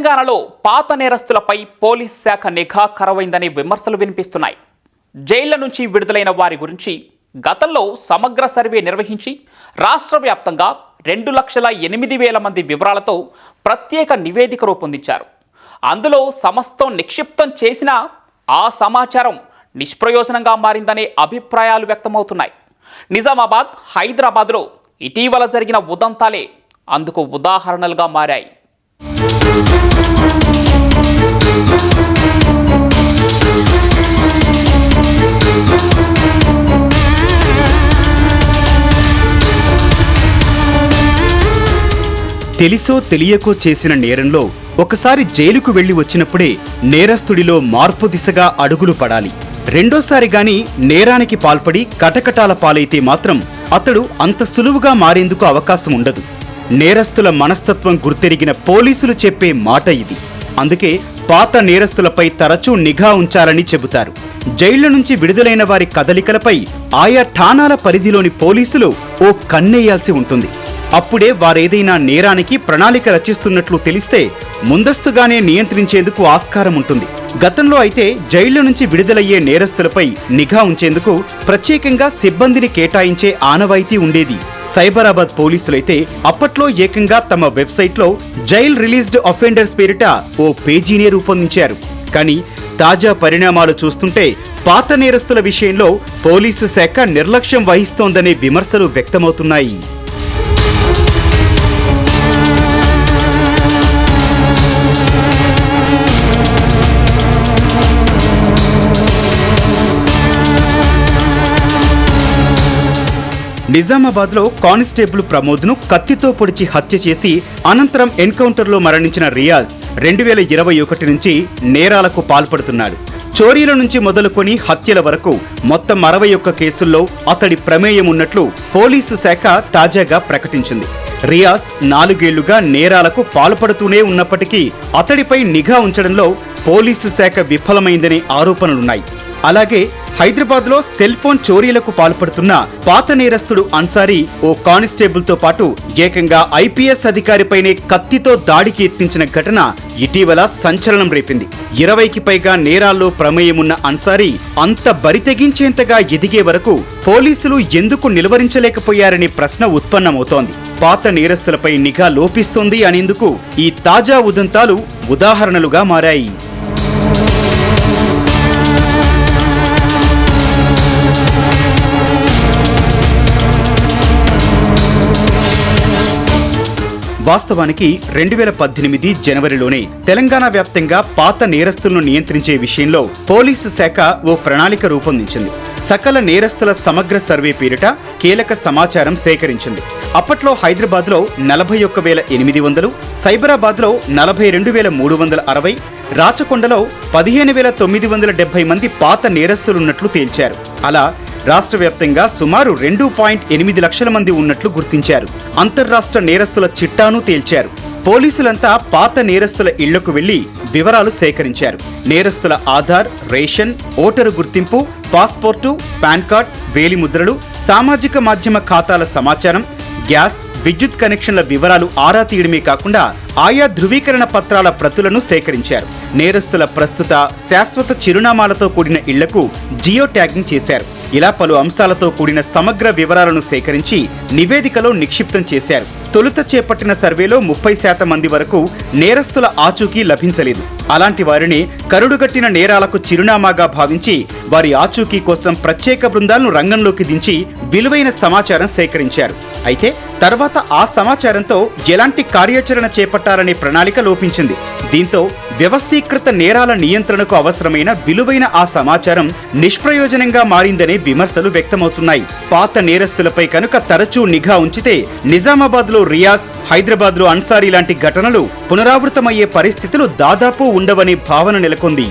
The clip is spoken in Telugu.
తెలంగాణలో పాత నేరస్తులపై పోలీస్ శాఖ నిఘా కరవైందనే విమర్శలు వినిపిస్తున్నాయి. జైళ్ళ నుంచి విడుదలైన వారి గురించి గతంలో సమగ్ర సర్వే నిర్వహించి రాష్ట్ర వ్యాప్తంగా రెండు లక్షల ఎనిమిది వేల మంది వివరాలతో ప్రత్యేక నివేదిక రూపొందించారు. అందులో సమస్తం నిక్షిప్తం చేసినా ఆ సమాచారం నిష్ప్రయోజనంగా మారిందనే అభిప్రాయాలు వ్యక్తమవుతున్నాయి. నిజామాబాద్ హైదరాబాద్లో ఇటీవల జరిగిన ఉదంతాలే అందుకు ఉదాహరణలుగా మారాయి. తెలిసో తెలియకో చేసిన నేరంలో ఒకసారి జైలుకు వెళ్ళి వచ్చినప్పుడే నేరస్తుడిలో మార్పు దిశగా అడుగులు పడాలి. రెండోసారి గాని నేరానికి పాల్పడి కటకటాల పాలైతే మాత్రం అతడు అంత సులువుగా మారేందుకు అవకాశం ఉండదు. నేరస్తుల మనస్తత్వం గుర్తెరిగిన పోలీసులు చెప్పే మాట ఇది. అందుకే పాత నేరస్తులపై తరచూ నిఘా ఉంచాలని చెబుతారు. జైళ్ళ నుంచి విడుదలైన వారి కదలికలపై ఆయా ఠాణాల పరిధిలోని పోలీసులు ఓ కన్నేయాల్సి ఉంటుంది. అప్పుడే వారేదైనా నేరానికి ప్రణాళిక రచిస్తున్నట్లు తెలిస్తే ముందస్తుగానే నియంత్రించేందుకు ఆస్కారం ఉంటుంది. గతంలో అయితే జైళ్ళ నుంచి విడుదలయ్యే నేరస్తులపై నిఘా ఉంచేందుకు ప్రత్యేకంగా సిబ్బందిని కేటాయించే ఆనవాయితీ ఉండేది. సైబరాబాద్ పోలీసులైతే అప్పట్లో ఏకంగా తమ వెబ్సైట్లో జైల్ రిలీజ్డ్ అఫెండర్స్ పేరిట ఓ పేజీనే రూపొందించారు. కానీ తాజా పరిణామాలు చూస్తుంటే పాత నేరస్తుల విషయంలో పోలీసు శాఖ నిర్లక్ష్యం వహిస్తోందనే విమర్శలు వ్యక్తమవుతున్నాయి. నిజామాబాద్లో కానిస్టేబుల్ ప్రమోద్ను కత్తితో పొడిచి హత్య చేసి అనంతరం ఎన్కౌంటర్లో మరణించిన రియాజ్ రెండు వేల ఇరవై ఒకటి నుంచి నేరాలకు పాల్పడుతున్నాడు. చోరీల నుంచి మొదలుకొని హత్యల వరకు మొత్తం అరవై ఒక్క కేసుల్లో అతడి ప్రమేయం ఉన్నట్లు పోలీసు శాఖ తాజాగా ప్రకటించింది. రియాజ్ నాలుగేళ్ళుగా నేరాలకు పాల్పడుతూనే ఉన్నప్పటికీ అతడిపై నిఘా ఉంచడంలో పోలీసు శాఖ విఫలమైందనే ఆరోపణలున్నాయి. అలాగే హైదరాబాద్లో సెల్ ఫోన్ చోరీలకు పాల్పడుతున్న పాత నేరస్తుడు అన్సారీ ఓ కానిస్టేబుల్తో పాటు ఏకంగా ఐపీఎస్ అధికారిపైనే కత్తితో దాడికి యత్నించిన ఘటన ఇటీవల సంచలనం రేపింది. ఇరవైకి పైగా నేరాల్లో ప్రమేయమున్న అన్సారీ అంత బరితెగించేంతగా ఎదిగే వరకు పోలీసులు ఎందుకు నిలువరించలేకపోయారనే ప్రశ్న ఉత్పన్నమవుతోంది. పాత నేరస్తులపై నిఘా లోపిస్తోంది అనేందుకు ఈ తాజా ఉదంతాలు ఉదాహరణలుగా మారాయి. వాస్తవానికి రెండు వేల పద్దెనిమిది జనవరిలోనే తెలంగాణ వ్యాప్తంగా పాత నేరస్తులను నియంత్రించే విషయంలో పోలీసు శాఖ ఓ ప్రణాళిక రూపొందించింది. సకల నేరస్తుల సమగ్ర సర్వే పేరిట కీలక సమాచారం సేకరించింది. అప్పట్లో హైదరాబాద్లో నలభై ఒక్క వేల ఎనిమిది వందలు సైబరాబాద్లో నలభై రెండు వేల మూడు వందల అరవై రాచకొండలో పదిహేను వేల తొమ్మిది వందల డెబ్బై మంది పాత నేరస్తులున్నట్లు తేల్చారు. అలా రాష్ట్ర వ్యాప్తంగా సుమారు రెండు పాయింట్ ఎనిమిది లక్షల మంది ఉన్నట్లు గుర్తించారు. అంతర్రాష్ట్ర నేరస్తుల చిట్టాను తేల్చారు. పోలీసులంతా పాత నేరస్తుల ఇళ్ళకు వెళ్ళి వివరాలు సేకరించారు. నేరస్తుల ఆధార్ రేషన్ ఓటరు గుర్తింపు పాస్పోర్టు పాన్ కార్డ్ వేలిముద్రలు సామాజిక మాధ్యమ ఖాతాల సమాచారం గ్యాస్ విద్యుత్ కనెక్షన్ల వివరాలు ఆరా తీయడమే కాకుండా ఆయా ధృవీకరణ పత్రాల ప్రతులను సేకరించారు. నేరస్తుల ప్రస్తుత శాశ్వత చిరునామాలతో కూడిన ఇళ్ళకు జియో ట్యాగింగ్ చేశారు. ఇలా పలు అంశాలతో కూడిన సమగ్ర వివరాలను సేకరించి నివేదికలో నిక్షిప్తం చేశారు. తొలుత చేపట్టిన సర్వేలో ముప్పై శాతం మంది వరకు నేరస్తుల ఆచూకీ లభించలేదు. అలాంటి వారిని కరుడుగట్టిన నేరాలకు చిరునామాగా భావించి వారి ఆచూకీ కోసం ప్రత్యేక బృందాలను రంగంలోకి దించి విలువైన సమాచారం సేకరించారు. అయితే తర్వాత ఆ సమాచారంతో ఎలాంటి కార్యాచరణ చేపట్టాలనే ప్రణాళిక లోపించింది. దీంతో వ్యవస్థీకృత నేరాల నియంత్రణకు అవసరమైన విలువైన ఆ సమాచారం నిష్ప్రయోజనంగా మారిందనే విమర్శలు వ్యక్తమవుతున్నాయి. పాత నేరస్తులపై కనుక తరచూ నిఘా ఉంచితే నిజామాబాద్లో రియాజ్ హైదరాబాద్లో అన్సారీ లాంటి ఘటనలు పునరావృతమయ్యే పరిస్థితులు దాదాపు ఉండవనే భావన నెలకొంది.